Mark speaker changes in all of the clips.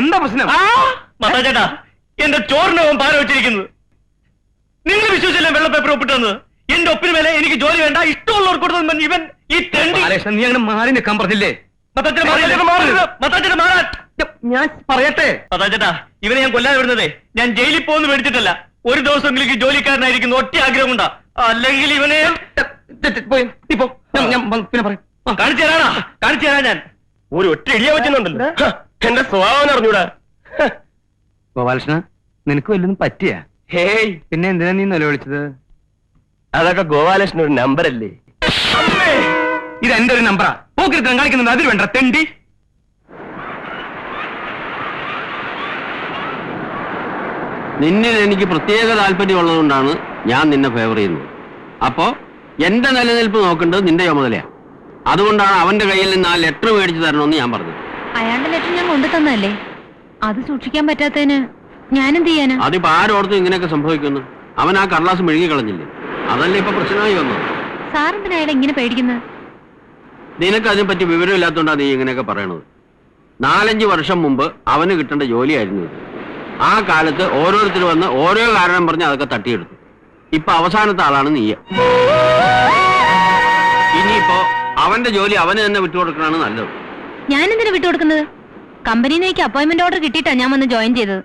Speaker 1: എന്താ പ്രശ്നം?
Speaker 2: ചേട്ടാ എന്റെ ചോറിന് അവൻ പാര വെച്ചിരിക്കുന്നത് നിങ്ങൾ വിശ്വസിച്ചില്ല വെള്ള പേപ്പർ ഒപ്പിട്ട് വന്നത് എന്റെ ഒപ്പിന് മേലെ എനിക്ക് ജോലി വേണ്ട ഇഷ്ടമുള്ളവർക്ക് കൊടുത്തു ഇവൻ ഈ തെണ്ടി
Speaker 1: നീ അങ്ങനെ മാറി. നിൽക്കാൻ പറഞ്ഞില്ലേ ഞാൻ പറയട്ടെ?
Speaker 2: മത്താച്ചേട്ടാ ഇവനെ ഞാൻ കൊല്ലാതെ വിടുന്നതേ. ഞാൻ ജയിലിൽ പോകുന്നു മേടിച്ചിട്ടല്ല ഒരു ദിവസമെങ്കിലും ഈ ജോലിക്കാരനായിരിക്കുന്നു ഒറ്റ ആഗ്രഹം ഉണ്ടാ അല്ലെങ്കിൽ ഇവനെ
Speaker 1: പിന്നെ പറയാം.
Speaker 2: കാണിച്ചു തരാനാ കാണിച്ചു തരാ ഞാൻ.
Speaker 3: ഒരു ഒറ്റ ഇടിയാ വെച്ചുണ്ടല്ലോ എന്റെ സ്വഭാവം അറിഞ്ഞൂടാ.
Speaker 1: ഗോപാലകൃഷ്ണ നിനക്ക് വല്ലതും പറ്റിയ?
Speaker 3: ഹേയ്.
Speaker 1: പിന്നെ എന്തിനാ നീ നിലവിളിച്ചത്
Speaker 3: അതൊക്കെ ഗോപാലകൃഷ്ണ ഒരു നമ്പർ അല്ലേ?
Speaker 1: ഇത് എന്റെ ഒരു നമ്പറാ പോക്കിരുത്തം കാണിക്കുന്നത് അതിൽ വേണ്ട തെണ്ടി.
Speaker 4: നിന്നിൽ എനിക്ക് പ്രത്യേക താല്പര്യമുള്ളതുകൊണ്ടാണ് ഞാൻ നിന്നെ ഫേവർ ചെയ്യുന്നത്. അപ്പോ എന്റെ നിലനിൽപ്പ് നോക്കേണ്ടത് നിന്റെ ചുമതലയാ. അതുകൊണ്ടാണ് അവന്റെ കയ്യിൽ നിന്ന് ആ ലെറ്റർ മേടിച്ചു തരണമെന്ന് ഞാൻ പറഞ്ഞത്.
Speaker 5: അയാളുടെ ലെറ്റർ ഞാൻ കൊണ്ടു തന്നല്ലേ അത് സൂക്ഷിക്കാൻ പറ്റാത്തതിന് ഞാനെന്ത് ചെയ്യാനാ?
Speaker 4: അതിപ്പോ ആരോടത്തും ഇങ്ങനെയൊക്കെ സംഭവിക്കുന്നു? അവൻ ആ കടലാസ് മെഴുകി കളഞ്ഞില്ലേ? അതല്ലേ ഇപ്പൊ പ്രശ്നമായി വന്നത്?
Speaker 5: സാറെന്തിനാ അയാളെ ഇങ്ങനെ പേടിക്കുന്നത്?
Speaker 4: നിനക്ക് അതിനെപ്പറ്റി വിവരമില്ലാത്തോണ്ടാ നീ ഇങ്ങനെയൊക്കെ പറയണത്. നാലഞ്ച് വർഷം മുമ്പ് അവന് കിട്ടേണ്ട ജോലിയായിരുന്നു ഇത്. ആ കാലത്ത് ഓരോരുത്തർ വന്ന് ഓരോ കാരണം പറഞ്ഞ് അതൊക്കെ തട്ടിയെടുത്തു. ഇപ്പൊ അവസാനത്തെ ആളാണ് നീയ. ഇനിയിപ്പോ അവന്റെ ജോലി അവന് തന്നെ വിട്ടുകൊടുക്കണാണ് നല്ലത്.
Speaker 5: ഞാനെന്തിനാ വിട്ടുകൊടുക്കുന്നത്? കമ്പനിയിൽ നിന്ന് അപ്പോയിന്റ്മെന്റ് ഓർഡർ കിട്ടിയിട്ടാ ഞാൻ വന്ന് ജോയിൻ ചെയ്തത്.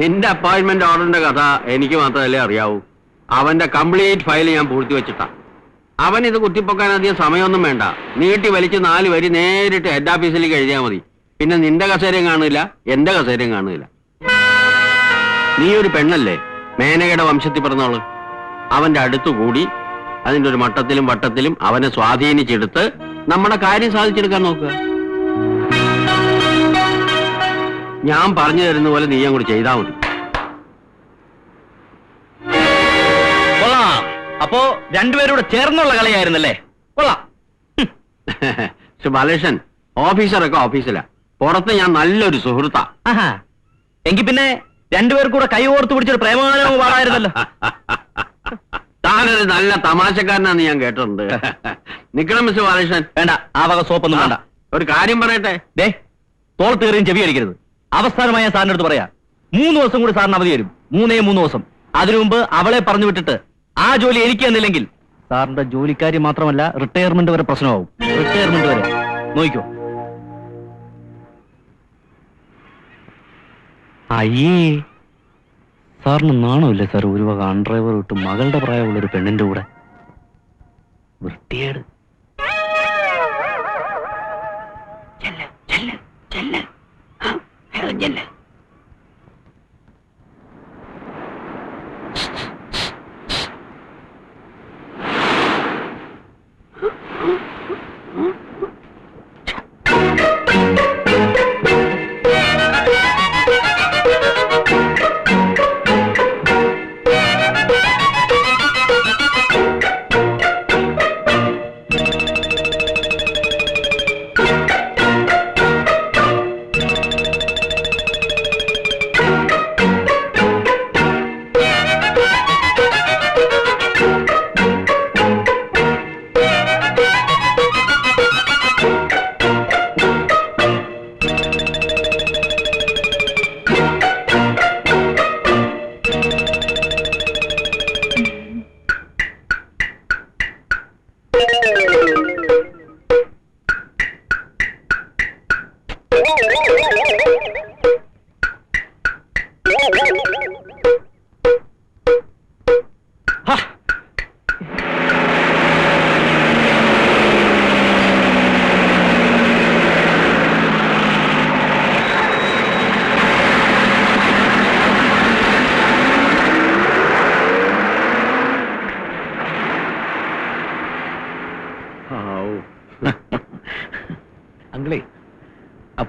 Speaker 4: നിന്റെ അപ്പോയിന്റ്മെന്റ് ഓർഡറിന്റെ കഥ എനിക്ക് മാത്രമല്ലേ അറിയാവൂ. അവന്റെ കംപ്ലീറ്റ് ഫയൽ ഞാൻ പൂർത്തി വെച്ചിട്ടാ. അവൻ ഇത് കുത്തിപ്പൊക്കാൻ അധികം സമയമൊന്നും വേണ്ട. നീട്ടി വലിച്ച് നാല് വരി നേരിട്ട് ഹെഡ് ഓഫീസിലേക്ക് എഴുതിയാൽ മതി. പിന്നെ നിന്റെ കസേരയും കാണില്ല എന്റെ കസേരയും കാണില്ല നീ ഒരു പെണ്ണല്ലേ? മേനകയുടെ വംശത്തിൽ പിറന്നോൾ അവന്റെ അടുത്തു കൂടി അതിന്റെ ഒരു മട്ടത്തിലും വട്ടത്തിലും അവനെ സ്വാധീനിച്ചെടുത്ത് നമ്മുടെ കാര്യം സാധിച്ചെടുക്കാൻ നോക്കുക. ഞാൻ പറഞ്ഞു തരുന്ന പോലെ നീ അങ്ങോട്ട് ചെയ്താൽ മതി.
Speaker 2: കൊള്ളാം. അപ്പോ രണ്ടുപേരൂടെ ചേർന്നുള്ള കളിയായിരുന്നല്ലേ? കൊള്ളാം.
Speaker 4: ബാലേഷൻ ഓഫീസറൊക്കെ ഓഫീസിലാ. പുറത്ത് ഞാൻ നല്ലൊരു സുഹൃത്താ.
Speaker 2: എങ്കിൽ എങ്കി പിന്നെ രണ്ടുപേർ കൂടെ കൈ ഓർത്ത് പിടിച്ചൊരു പ്രേമഗാനം പാടായിരുന്നല്ലോ
Speaker 4: താനൊരു നല്ല തമാശക്കാരനാന്ന് ഞാൻ കേട്ടിട്ടുണ്ട്. നിക്കണം മിസ് ബാലകൃഷ്ണൻ.
Speaker 2: വേണ്ട ആ വക സോപ്പൊന്നും വേണ്ട.
Speaker 4: ഒരു കാര്യം പറയട്ടെ?
Speaker 2: ദേ തീറിയും ചെവി അടിക്കരുത്. അവസാനമായ ഞാൻ സാറിന്റെ അടുത്ത് പറയാ. മൂന്ന് ദിവസം കൂടി സാറിന് അവധി വരും മൂന്നേ മൂന്ന് ദിവസം. അതിനു മുമ്പ് അവളെ പറഞ്ഞു വിട്ടിട്ട് ആ ജോലി എനിക്ക് തന്നില്ലെങ്കിൽ സാറിന്റെ ജോലിക്കാരി മാത്രമല്ല റിട്ടയർമെന്റ് വരെ പ്രശ്നമാവും. റിട്ടയർമെന്റ് വരെ. നോക്കിക്കോ. അയ്യേ. സാറിന് നാണമില്ല സാർ ഒരു വക അൺഡ്രൈവർ വിട്ട് മകളുടെ പ്രായമുള്ള ഒരു പെണ്ണിന്റെ കൂടെ? വൃത്തിയേട് അങ്കിളേ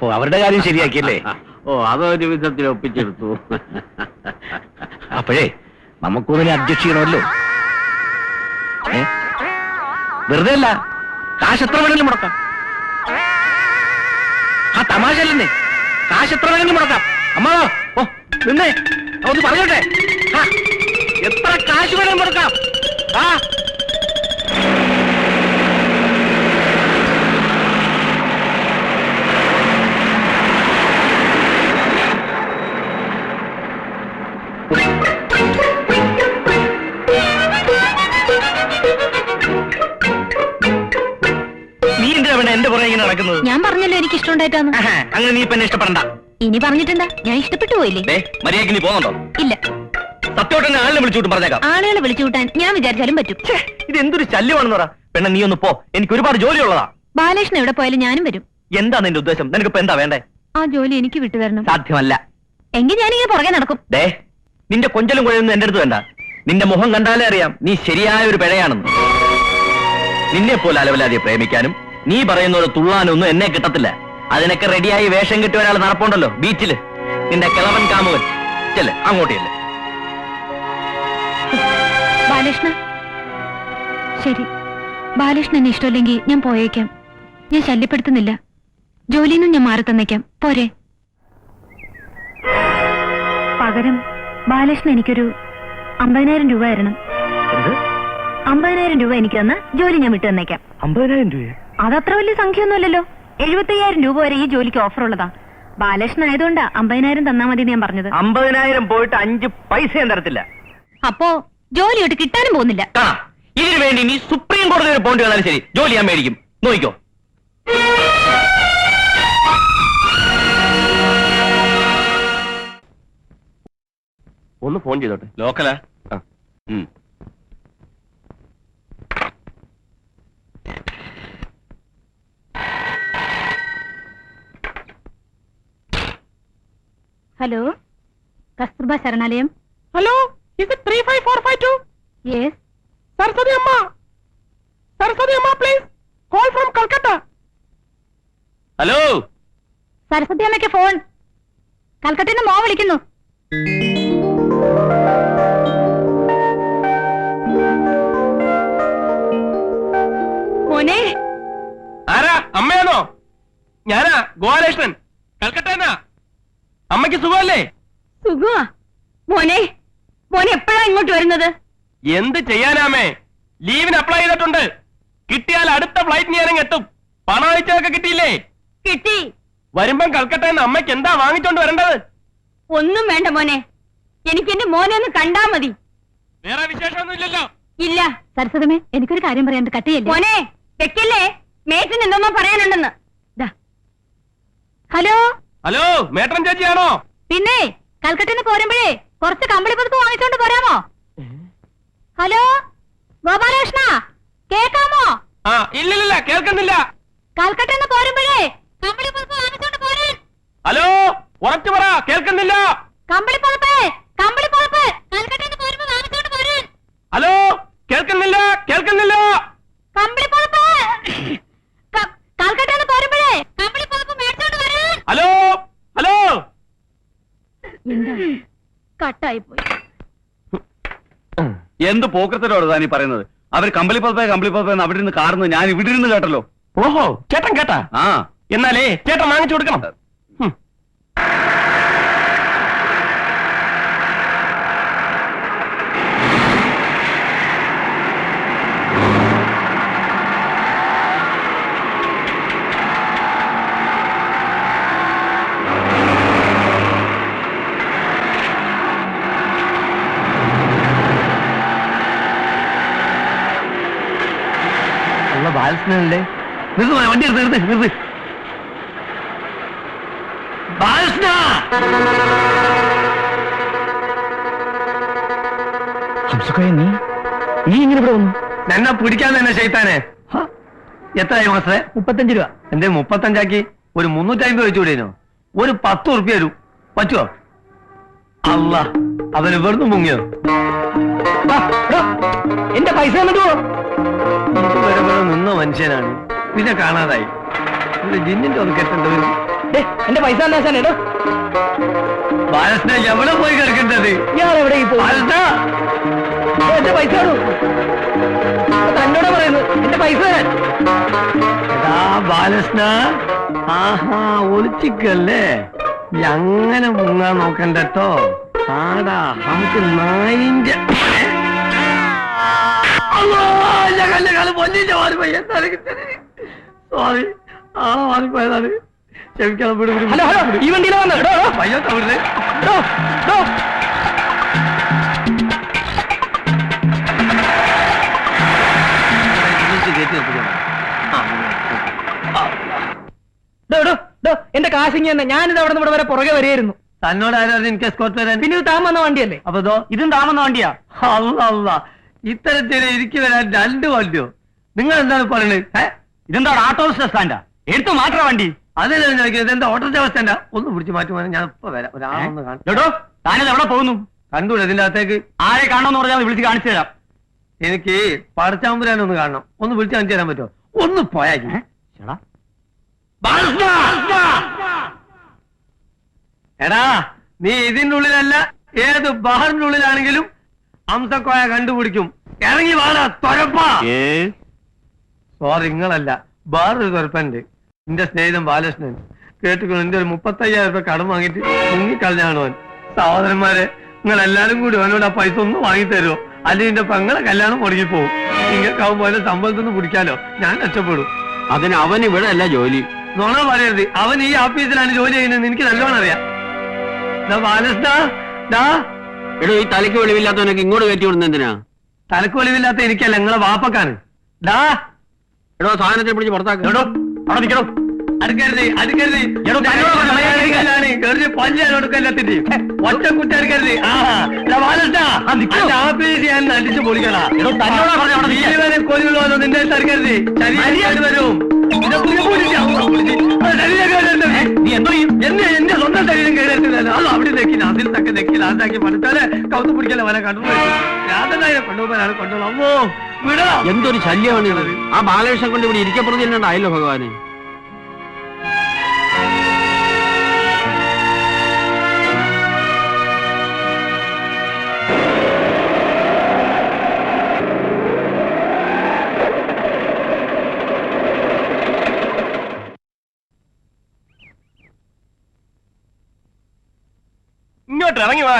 Speaker 2: അപ്പോ അവരുടെ കാര്യം ശരിയാക്കിയല്ലേ?
Speaker 4: ഓ അതൊരു വിധത്തിൽ ഒപ്പിച്ചെടുത്തു.
Speaker 2: അപ്പോഴേ നമുക്കൊന്നിനെ അഡ്ജസ്റ്റ് ചെയ്യണമല്ലോ? വെറുതെ അല്ല കാശ് എത്ര വേണമെങ്കിലും മുടക്കാം. ആ തമാശ അല്ലെന്നേ കാശ് എത്ര വേണമെങ്കിലും മുടക്കാം. അമ്മ ഓ നിന്നേ അവർ പറഞ്ഞോട്ടെ. എത്ര കാശ് വേണമെങ്കിലും മുടക്കാം. ആ എന്റെ പുറകെ ഇങ്ങനെ നടക്കുന്നത്.
Speaker 5: ഞാൻ പറഞ്ഞല്ലോ എനിക്ക് ഇഷ്ടമുണ്ടായിട്ടാണ്
Speaker 2: ആഹാ, അങ്ങനെ നീ ഇപ്പൊ എന്നെ ഇഷ്ടപ്പെടണ്ട.
Speaker 5: ഇനി പറഞ്ഞിട്ടുണ്ടാ ഞാൻ ഇഷ്ടപ്പെട്ടു പോയില്ലേ?
Speaker 2: ദേ മര്യാദയ്ക്ക് നീ പോകുന്നുണ്ടോ?
Speaker 5: ഇല്ല.
Speaker 2: സത്യമായിട്ട് ആളിനെ വിളിച്ചുവിട്ടും പറഞ്ഞേക്കാം.
Speaker 5: ആളുകളെ വിളിച്ചു കൂട്ടാൻ ഞാൻ വിചാരിച്ചാലും പറ്റും.
Speaker 2: ഛേ, ഇത് എന്തൊരു ശല്യമാണെന്ന് പറ. പെണ്ണ നീ ഒന്ന് പോ. എനിക്ക് ഒരുപാട് ജോലിയുള്ളതാ.
Speaker 5: ബാലകൃഷ്ണൻ എവിടെ പോയാലും ഞാനും വരും.
Speaker 2: എന്താ നിന്റെ ഉദ്ദേശം? നിനക്കിപ്പോ എന്താ വേണ്ടേ?
Speaker 5: ആ ജോലി എനിക്ക് വിട്ടുതരണം.
Speaker 2: സാധ്യമല്ല.
Speaker 5: എങ്കിൽ ഞാനിങ്ങനെ പുറകെ നടക്കും.
Speaker 2: ദേ നിന്റെ കൊഞ്ചലും കുഴയൊന്നും എന്റെ അടുത്ത് വേണ്ട. നിന്റെ മുഖം കണ്ടാലേ അറിയാം നീ ശരിയായ ഒരു പിഴയാണെന്ന്. നിന്നെ പോലെ അലവലാതെ പ്രേമിക്കാനും നീ പറയുന്ന ഒരു തുള്ളാനൊന്നും എന്നെ കിട്ടത്തില്ല. അതിനൊക്കെ റെഡിയായി വേഷം കിട്ടിയ ഒരാൾ നടപ്പുണ്ടല്ലോ ബീച്ചിൽ. നിന്റെ കിളവൻ കാമുകൻ. ചെല്ലേ അങ്ങോട്ടേ
Speaker 5: ബാലകൃഷ്ണ? ശരി. ബാലകൃഷ്ണൻ ഇഷ്ടമില്ലെങ്കിൽ ഞാൻ പോയേക്കാം. ഞാൻ ശല്യപ്പെടുത്തുന്നില്ല. ജോലിയിൽ നിന്നും ഞാൻ മാറി തന്നേക്കാം. പോരെ. പകരം ബാലകൃഷ്ണൻ എനിക്കൊരു അമ്പതിനായിരം രൂപ തരണം. അമ്പതിനായിരം രൂപ എനിക്ക് തന്ന ജോലി ഞാൻ വിട്ടു തന്നേക്കാം.
Speaker 2: അമ്പതിനായിരം രൂപ
Speaker 5: അതത്ര വലിയ സംഖ്യയൊന്നുമല്ലല്ലോ. എഴുപത്തയ്യായിരം രൂപ വരെ ഈ ജോലിക്ക് ഓഫർ ഉള്ളതാ. ബാലകൃഷ്ണൻ ആയതുകൊണ്ടാ അമ്പതിനായിരം തന്നാ മതി എന്ന് ഞാൻ പറഞ്ഞത്.
Speaker 2: അമ്പതിനായിരം പോയിട്ട് അഞ്ച് പൈസ ഞാൻ തരത്തില്ല.
Speaker 5: അപ്പോ ജോലിയോട്ട് കിട്ടാനും പോകുന്നില്ല.
Speaker 2: കാണാം ഇതിനു വേണ്ടി നീ സുപ്രീം കോടതി വരെ പോണ്ടി വന്നാലും ശരി. ജോലി ഞാൻ മേടിക്കും. നോക്കിക്കോ.
Speaker 3: ഒന്ന് ഫോൺ ചെയ്തോട്ടെ.
Speaker 2: ലോക്കലാ
Speaker 3: ആ.
Speaker 5: ഹലോ? കസ്തൂർബ ശരണാലയം.
Speaker 3: ഹലോ ഇത് three five four five two
Speaker 5: yes
Speaker 3: Saraswathi Amma. Saraswathi Amma please call from Calcutta
Speaker 2: hello?
Speaker 5: Saraswathi അമ്മയ്ക്ക് ഫോൺ കൽക്കട്ടയിൽ നിന്ന് മോ വിളിക്കുന്നു. മോനെ.
Speaker 3: ആരാ? അമ്മയാണോ? ഞാനാ ഗോപാലകൃഷ്ണൻ. അമ്മയ്ക്ക് സുഖമല്ലേ?
Speaker 5: സുഖമാ. മോനെ മോനെ എപ്പോഴാ ഇങ്ങോട്ട് വരുന്നത്?
Speaker 3: എന്ത് ചെയ്യാനാമേ ലീവിന് അപ്ലൈ ചെയ്തിട്ടുണ്ട്. കിട്ടിയാൽ അടുത്ത ഫ്ലൈറ്റ് ഞാനങ്ങ് എത്തും. പണം അയച്ചതൊക്കെ കിട്ടിയില്ലേ?
Speaker 5: കിട്ടി.
Speaker 3: വരുമ്പം കൽക്കട്ടന്ന് അമ്മയ്ക്ക് എന്താ വാങ്ങിച്ചോണ്ട് വരേണ്ടത്?
Speaker 5: ഒന്നും വേണ്ട മോനെ. എനിക്ക് എന്റെ മോനെ ഒന്ന് കണ്ടാ മതി.
Speaker 3: വേറെ വിശേഷമൊന്നുമില്ലല്ലോ
Speaker 5: ഇല്ല. സരസ്വതമേ എനിക്കൊരു കാര്യം പറയാണ്ട് കട്ടിയല്ലേ? മോനെ വെക്കല്ലേ? മേറ്റിന് എന്തോന്നോ പറയാനുണ്ടെന്ന്. ദാ. ഹലോ?
Speaker 3: ഹലോ മേട്ടൻ ചേച്ചിയാണോ?
Speaker 5: പിന്നെ കൽക്കട്ടയിൽ നിന്ന് പോരുമ്പോഴേ കുറച്ച് കമ്പിളി പുതുപ്പ് വാങ്ങിച്ചോണ്ട് പോരാമോ? ഹലോ ഗോപാലകൃഷ്ണ കേക്കാമോ?
Speaker 3: ആ ഇല്ലില്ല കേൾക്കുന്നില്ല.
Speaker 5: കൽക്കട്ടയിൽ നിന്ന് പോരുമ്പോഴേ കമ്പിളി പുതുപ്പ് വാങ്ങിച്ചോണ്ട് പോരാൻ.
Speaker 3: ഹലോ ഉറച്ചു പറ കേൾക്കുന്നില്ല.
Speaker 5: കമ്പിളി പുതുപ്പ് കമ്പിളി പുതുപ്പ് കൽക്കട്ടയിൽ നിന്ന് പോരുമ്പോ വാങ്ങിച്ചോണ്ട് പോരാൻ
Speaker 3: ഹലോ കേൾക്കുന്നില്ല കേൾക്കുന്നില്ല
Speaker 5: കമ്പിളി പുതുപ്പ് ക- കൽക്കട്ടയിൽ നിന്ന് പോരുമ്പോഴേ കമ്പിളി പുതുപ്പ് മേടിച്ചോണ്ട് വരാൻ
Speaker 3: ഹലോ ഹലോ
Speaker 5: എന്താ കട്ടായി പോയി
Speaker 2: എന്ത് പോക്കത്തിലോട് താനീ പറയുന്നത്? അവർ കമ്പളി പതപ്പേ കമ്പളി പതപ്പേ അവിടെ നിന്ന് കാർന്ന് ഞാൻ ഇവിടെ ഇരുന്ന് കേട്ടല്ലോ.
Speaker 3: ഓഹോ ചേട്ടൻ കേട്ടാ?
Speaker 2: ആ.
Speaker 3: എന്നാലേ ചേട്ടൻ വാങ്ങിച്ചു കൊടുക്കണം.
Speaker 2: ഉള്ള നിർത്തു വണ്ടി എടുത്ത് നിർത്ത് നിർത്ത്. ബാലകൃഷ്ണ! ഹംസക്കോയ നീ? നീ ഇങ്ങനെ ഇവിടെ വന്നു?
Speaker 1: എന്നെ പിടിക്കാൻ തന്നെ ചെയ്താനെ എത്രയായി മാസത്തെ
Speaker 2: മുപ്പത്തഞ്ച് രൂപ.
Speaker 1: എന്റെ മുപ്പത്തഞ്ചാക്കി? ഒരു മുന്നൂറ്റി അമ്പത് വെച്ചുകൂടേനോ ഒരു പത്ത് ഉറുപ്പ്യ വരും. പറ്റുമോ അല്ല അവന് വെറുതെ മുങ്ങിയോ?
Speaker 2: എന്റെ പൈസ എന്നിട്ട് പോ
Speaker 1: നിന്ന മനുഷ്യനാണ്. പിന്നെ കാണാതായി. ജിന്നിന്റെ ഒന്ന് കെട്ടേണ്ടി? വരും
Speaker 2: എന്റെ പൈസ എന്താ
Speaker 1: ബാലസ്ന എവിടെ പോയി കിടക്കേണ്ടത്?
Speaker 2: ഞാൻ എവിടെ പോകും എന്റെ പൈസ തന്നോട് പറയുന്നു എന്റെ പൈസ
Speaker 1: ബാലസ്ന! ആഹാ ഒളിച്ചിക്കല്ലേ? അങ്ങനെ മുങ്ങാൻ നോക്കണ്ടോ ആടാ നമുക്ക് നായിന്റെ സോറി ആ
Speaker 2: ഹലോ ഹലോ ഈ
Speaker 6: എന്റെ കാശിങ് തന്നെ. ഞാനിത് അവിടെ നിന്ന് ഇവിടെ വരെ പുറകെ വരെയായിരുന്നു
Speaker 1: തന്നോട് ആരായിരുന്നു എനിക്ക്
Speaker 6: പിന്നെ ഇത് താൻ വണ്ടിയല്ലേ?
Speaker 1: അപ്പൊ ഇതും?
Speaker 6: താമന്ന വണ്ടിയാ?
Speaker 1: അല്ല ഇത്തരത്തിൽ എനിക്ക് വരാൻ രണ്ട് വണ്ടിയോ നിങ്ങൾ എന്താണ് പറയുന്നത് ഏ?
Speaker 2: ഇതെന്താ ഓട്ടോ സ്റ്റാൻഡാ എടുത്തു മാറ്റ വണ്ടി?
Speaker 1: അതല്ലേ ഞാൻ ചോദിക്കുന്നത്. എന്താ ഓട്ടോ സ്റ്റാൻഡാ ഒന്ന് പിടിച്ച് മാറ്റുവാൻ ഞാൻ ഇപ്പൊ വരാം. ഒരാളൊന്ന് കാണും
Speaker 2: കേട്ടോ താനിത് എവിടെ പോകുന്നു?
Speaker 1: കണ്ടൂടെ ഇതിന്റെ അകത്തേക്ക്?
Speaker 2: ആരെ കാണണമെന്ന് പറഞ്ഞാൽ വിളിച്ച് കാണിച്ചു തരാം.
Speaker 1: എനിക്ക് പടച്ചാമ്പുരാനെ ഒന്ന് കാണണം. ഒന്ന് വിളിച്ച് കാണിച്ചു തരാൻ പറ്റുമോ? ഒന്ന് പോയാ എടാ. നീ ഇതിന്റെ ഉള്ളിലല്ല ഏത് ബഹറിന്റെ ഉള്ളിലാണെങ്കിലും അംസക്കോയ കണ്ടുപിടിക്കും. ഇറങ്ങി വാടാ തൊരപ്പാ. സോറി നിങ്ങളല്ല. വേറൊരു തൊരപ്പനുണ്ട് എന്റെ സ്നേഹിതൻ ബാലകൃഷ്ണൻ. കേട്ടുകൊണ്ട് എന്റെ ഒരു മുപ്പത്തയ്യായിരം രൂപ കടം വാങ്ങിട്ട് മുങ്ങിക്കളഞ്ഞാണ് അവൻ? സഹോദരന്മാരെ നിങ്ങൾ എല്ലാരും കൂടി അവനോട് ആ പൈസ ഒന്ന് വാങ്ങി തരുമോ അല്ലെങ്കിൽ എന്റെ പെങ്ങളെ കല്യാണം മുടങ്ങി പോകും നിങ്ങൾക്കാവുമ്പോ അതിന്റെ സമ്പളത്തിൽ നിന്ന് പിടിക്കാലോ? ഞാൻ രക്ഷപ്പെടും.
Speaker 4: അതിന് അവൻ ഇവിടെ അല്ല ജോലി.
Speaker 1: നുണ പറയരുത്. അവൻ ഈ ഓഫീസിലാണ് ജോലി ചെയ്യുന്നത്. എനിക്ക് നല്ലോണം അറിയാം. ബാലകൃഷ്ണ
Speaker 4: എടോ ഈ തലയ്ക്ക് വെളിവില്ലാത്തവനൊക്കെ ഇങ്ങോട്ട് കയറ്റി വിടുന്ന എന്തിനാ?
Speaker 1: തലക്ക് വെളിവില്ലാത്ത എനിക്കല്ല നിങ്ങളെ വാപ്പക്കാണ്. ഡാ.
Speaker 4: എടോ സാധനത്തെ പിടിച്ച് പുറത്താക്കുക
Speaker 2: എടോ അവിടെ നിൽക്കണോ
Speaker 1: അടുക്കരുത് അടുക്കരുത്.
Speaker 2: എടോ, തന്നോട് പറഞ്ഞ
Speaker 1: കളയാണ് കയറി പല്ലാണ് കൊടുക്കല്ലാത്തിട്ട് ഒറ്റ കുട്ടി അടുക്കരുത്. ആ ദാ ബാലകൃഷ്ണ
Speaker 2: ആ, നിക്കോ.
Speaker 1: അന്റെ ഓഫീസ് ഞാൻ അടിച്ചു പൊളിക്കടാ.
Speaker 2: എടോ, തന്നോടാ പറഞ്ഞെ അവിടെ നിൽക്കാൻ.
Speaker 1: ജീവനെ കൊല്ലുള്ളൂ നിന്റെ തടുക്കരുത്. ശരീരം വരും.
Speaker 2: നീ
Speaker 1: എന്റെ
Speaker 4: എന്തൊരു ശല്യമാണ് ആ ബാലകൃഷ്ണൻ കൊണ്ട് ഇവിടെ ഇരിക്കപ്പെടുന്നില്ലാണ്ടായല്ലോ ഭഗവാനെ.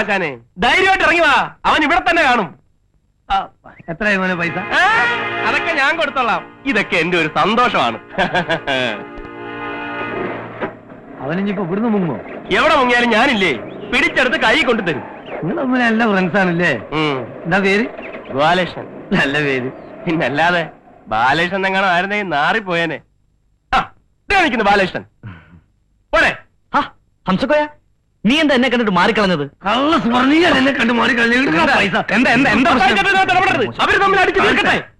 Speaker 3: ആശാനെ ധൈര്യമായിട്ട് ഇറങ്ങി വാ. അവൻ ഇവിടെ തന്നെ കാണും.
Speaker 1: എത്രയാണ് എത്രയായി മോനെ പൈസ?
Speaker 3: ആ, അതൊക്കെ ഞാൻ കൊടുത്തോളാം. ഇതൊക്കെ എന്റെ ഒരു സന്തോഷമാണ്.
Speaker 1: അവനിപ്പോ ഇവിടുന്ന് മുങ്ങോ
Speaker 3: എവിടെ മുങ്ങിയാലും ഞാനില്ലേ? പിടിച്ചെടുത്ത് കൈ കൊണ്ടു തരും.
Speaker 1: നിങ്ങൾ തമ്മിൽ നല്ല ഫ്രണ്ട്സ് ആണല്ലേ? എന്താ പേര്?
Speaker 3: ഗോപാലകൃഷ്ണൻ.
Speaker 1: നല്ല പേര്.
Speaker 3: പിന്നല്ലാതെ ബാലകൃഷ്ണൻ എങ്ങനെ ആയിരുന്നെങ്കിൽ നാറിപ്പോയേനെ. ആ ദേ നിൽക്കുന്നു ബാലകൃഷ്ണൻ. പോരെ
Speaker 2: ഹംസക്കോയ? നീ എന്താ എന്നെ കണ്ടിട്ട് മാറിക്കളഞ്ഞത്?
Speaker 1: കള്ള സ്വർണീയൻ എന്നെ കണ്ടു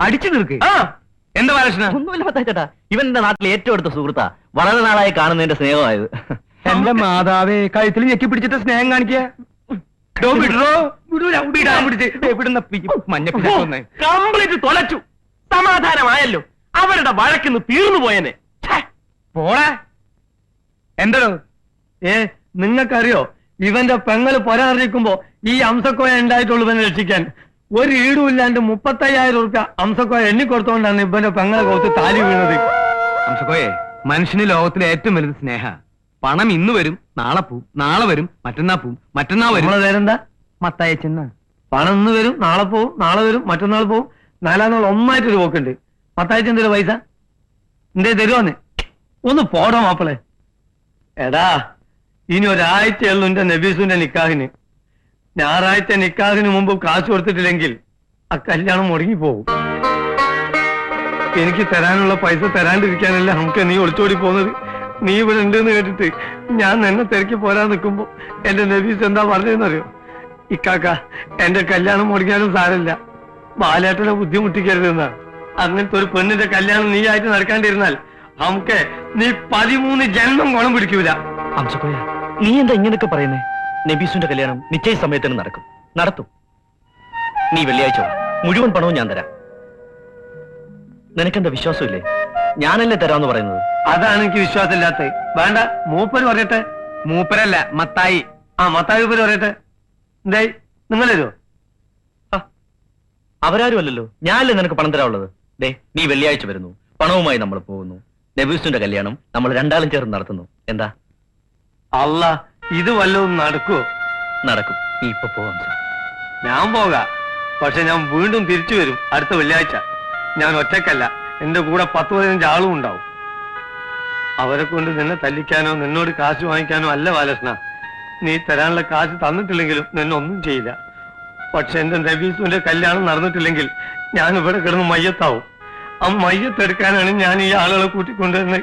Speaker 3: അടിച്ചു
Speaker 2: തീർക്ക്. എന്താ ബാലകൃഷ്ണ? ഒന്നുമില്ല പത്താച്ചേട്ടാ ഇവൻ എന്റെ നാട്ടിലെ ഏറ്റവും അടുത്ത സുഹൃത്താ. വളരെ നാളായി കാണുന്ന എന്റെ സ്നേഹമായത്.
Speaker 6: എന്റെ മാതാവേ കഴുത്തിൽ ഞെക്കി പിടിച്ചിട്ട് സ്നേഹം കാണിക്കുക
Speaker 3: കംപ്ലീറ്റ് തൊലച്ചു. സമാധാനമായല്ലോ. അവരുടെ വഴക്കിന്ന് തീർന്നു പോയനെ. പോളെ
Speaker 6: പോടാ. എന്തോ
Speaker 1: ഏ നിങ്ങൾക്കറിയോ ഇവന്റെ പെങ്ങൾ പൊരാറിയിക്കുമ്പോ ഈ അംസക്കോയ ഉണ്ടായിട്ടുള്ളൂ ഇവനെ രക്ഷിക്കാൻ. ഒരു ഈടും ഇല്ലാണ്ട് മുപ്പത്തയ്യായിരം റുപ്യ അംസക്കോയ എണ്ണിക്കൊടുത്തോണ്ടാണ് ഇവന്റെ പെങ്ങളെ കോത്ത് താലി വീണത്.
Speaker 6: അംസക്കോയെ മനുഷ്യന് ലോകത്തിലെ ഏറ്റവും വലുത് സ്നേഹ. പണം ഇന്ന് വരും നാളെ പോവും നാളെ വരും മറ്റന്നാ പോവും മറ്റന്നാ വരും.
Speaker 1: നമ്മളെ പേരെന്താ?
Speaker 6: മത്തായ ചെന്ന
Speaker 1: പണം ഇന്ന് വരും നാളെ പോവും നാളെ വരും മറ്റന്നാൾ പോവും. നാലാം നാൾ ഒന്നായിട്ടൊരു പോക്കുണ്ട്. മത്തായ എന്തൊരു പൈസ? എന്തേ തരുവാന്ന്? ഒന്ന് പോടോ മാപ്പിളെ. എടാ ഇനി ഒരാഴ്ചയുള്ളൂ എന്റെ നബീസുന്റെ നിക്കാഹിന്. ഞായറാഴ്ച നിക്കാഹിന് മുമ്പ് കാശ് കൊടുത്തിട്ടില്ലെങ്കിൽ ആ കല്യാണം മുടങ്ങി പോകും എനിക്ക് തരാനുള്ള പൈസ തരാണ്ടിരിക്കാനല്ല നമുക്ക് നീ ഒളിച്ചോടി പോകുന്നത്. നീ ഇവിടെ ഉണ്ടെന്ന് കേട്ടിട്ട് ഞാൻ നിന്നെ തിരക്കി പോരാൻ നിൽക്കുമ്പോ എന്റെ നബീസ് എന്താ പറഞ്ഞതെന്നറിയോ ഇക്കാക്ക എന്റെ കല്യാണം മുടങ്ങിയാലും സാരമില്ല. ബാലേട്ടനെ ബുദ്ധിമുട്ടിക്കരുതെന്നാണ് അങ്ങനത്തെ ഒരു പെണ്ണിന്റെ കല്യാണം നീ ആയിട്ട് നടക്കാണ്ടിരുന്നാൽ നമുക്ക് നീ പതിമൂന്ന് ജന്മം കുളം പിടിക്കൂല.
Speaker 2: ഹംസക്കോയ നീ എന്താ ഇങ്ങനെയൊക്കെ പറയുന്നേ? നബീസുന്റെ കല്യാണം നിശ്ചയ സമയത്തിന് നടക്കും. നടത്തും. നീ വെള്ളിയാഴ്ച. മുഴുവൻ പണവും ഞാൻ തരാം. നിനക്കെന്താ വിശ്വാസമില്ലേ? ഞാനല്ലേ തരാന്ന് പറയുന്നത്?
Speaker 1: അതാണ് എനിക്ക് വിശ്വാസമില്ലാത്തത്. വേണ്ട മൂപ്പര് പറയട്ടെ.
Speaker 6: മൂപ്പരല്ല മത്തായി.
Speaker 1: ആ മത്തായി ഉപ്പര് പറയട്ടെ. എന്തായി? നിങ്ങൾ തരുമോ
Speaker 2: അവരാരും അല്ലല്ലോ. ഞാനല്ലേ നിനക്ക് പണം തരാനുള്ളത്? ദേ നീ വെള്ളിയാഴ്ച വരുന്നു. പണവുമായി നമ്മൾ പോകുന്നു. നബീസിന്റെ കല്യാണം നമ്മൾ രണ്ടാളും ചേർന്ന് നടത്തുന്നു. എന്താ?
Speaker 1: അല്ല ഇത് വല്ലതും നടക്കുവോ?
Speaker 2: നടക്കും. നീ ഇപ്പൊ പോവാം സാർ
Speaker 1: ഞാൻ പോകാം. പക്ഷെ ഞാൻ വീണ്ടും തിരിച്ചു വരും. അടുത്ത വെള്ളിയാഴ്ച. ഞാൻ ഒറ്റക്കല്ല എന്റെ കൂടെ പത്ത് പതിനഞ്ച് ആളും ഉണ്ടാവും. അവരെ കൊണ്ട് നിന്നെ തല്ലിക്കാനോ നിന്നോട് കാശ് വാങ്ങിക്കാനോ അല്ല ബാലകൃഷ്ണ. നീ തരാനുള്ള കാശ് തന്നിട്ടില്ലെങ്കിലും നിന്നെ ഒന്നും ചെയ്യില്ല. പക്ഷെ എന്റെ നബീസുവിന്റെ കല്യാണം നടന്നിട്ടില്ലെങ്കിൽ ഞാൻ ഇവിടെ കിടന്ന് മയ്യത്താവും. ആ മയ്യത്തെടുക്കാനാണ് ഞാൻ ഈ ആളുകളെ കൂട്ടിക്കൊണ്ടുവരുന്നത്.